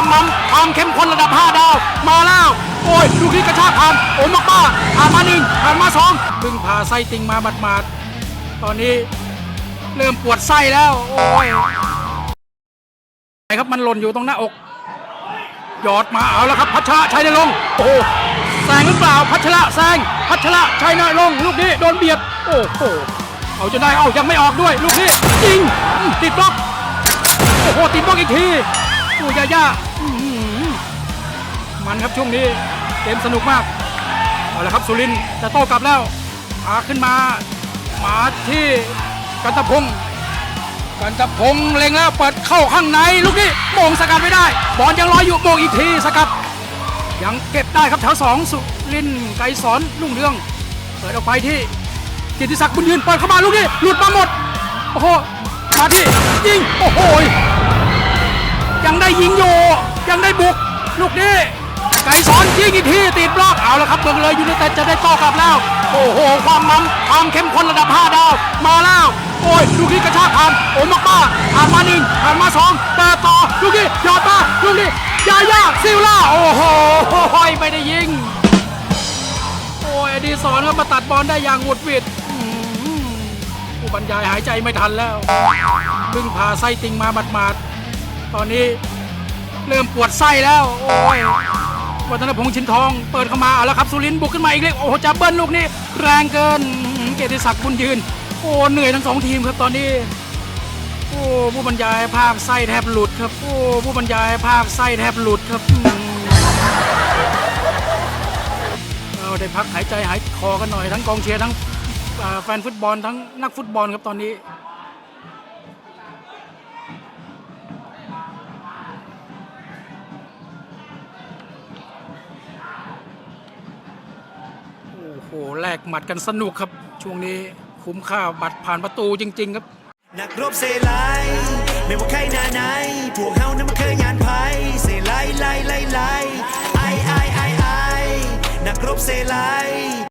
ความมันความเข้มข้นระดับ 5 ดาว มาแล้ว โอ้ยลูกนี้กระชากผ่านโอ้มากป้าผ่านมาหนึ่งผ่านมาสองพิ่งพาไส้ติ่งมาบัดมาดตอนนี้เริ่มปวดไส้แล้ว โอ้ยไหนครับมันหล่นอยู่ตรงหน้าอกหยอดมาเอาแล้วครับ พัชระชัยนรงค์โอ้แซงหรือเปล่าพัชระแซงพัชระชัยนรงค์ลูกนี้โดนเบียดโอ้โหเอาจนได้เอายังไม่ออกด้วย ลูกนี้ยิงติดบล็อกโอ้โหติดบล็อกอีกที โอ้ยาย่ามันครับช่วงนี้เกมสนุกมาก เอาละครับสุรินจะโต้กลับแล้วพาขึ้นมามาที่กันตะพงกันตะพงเล็งแล้วเปิดเข้าข้างในลูกนี้โมงสกัดไม่ได้ บอลยังลอยอยู่โมงอีกทีสกัด ยังเก็บได้ครับแถวสองสุรินไกรสอนรุ่งเรือง เปิดออกไปที่กิติศักดิ์บุญยืนเปิดเข้ามาลูกนี้หลุดมาหมด โอ้โหมาที่ยิงโอ้โห ยังได้ยิงอยู่ ยังได้บุก ลูกนี้ ไก่สอนยิงอีกทีติดบล็อกเอาละครับเมืองเลยยูไนเต็ดจะได้โต้กลับแล้ว โอ้โห ความมันความเข้มข้นระดับ 5 ดาว มาแล้ว โอ้ย ลูกนี้กระชากผ่านโอ้มากป้าผ่านมาหนึ่งผ่านมาสองเปิดต่อ ลูกนี้ยอดมาลูกนี้ยายาซิลล่า โอ้โหไม่ได้ยิง โอ้ยดีศรก็มาตัดบอลได้อย่างหวุดหวิดอื้อหือผู้บรรยายหายใจไม่ทันแล้วเพิ่งพาไส้ติ่งมาบัดมาด ตอนนี้เริ่มปวดไส้แล้ว โอ้ยวัฒนพงษ์ชินทอง เปิดเข้ามาเอาแล้วครับสุรินบุกขึ้นมาอีกเลยโอ้โหจับเบิ้ลลูกนี้แรงเกินเกียรติศักดิ์บุญยืน โอ้เหนื่อยทั้งสองทีมครับตอนนี้โอ้ผู้บรรยายภาคไส้แทบหลุดครับโอ้ผู้บรรยายภาคไส้แทบหลุดครับเราได้พักหายใจหายคอกันหน่อยทั้งกองเชียร์ทั้งแฟนฟุตบอลทั้งนักฟุตบอลครับตอนนี้ โอ้แลกหมัดกันสนุกครับ ช่วงนี้คุ้มค่าบัตรผ่านประตูจริง ๆ ครับ นักรบเซไลไม่ว่าใครหน้าไหนพวกเฮานั้นมันเคยยานภัยเซไลไลไลไลไอไอไอไอนักรบเซไล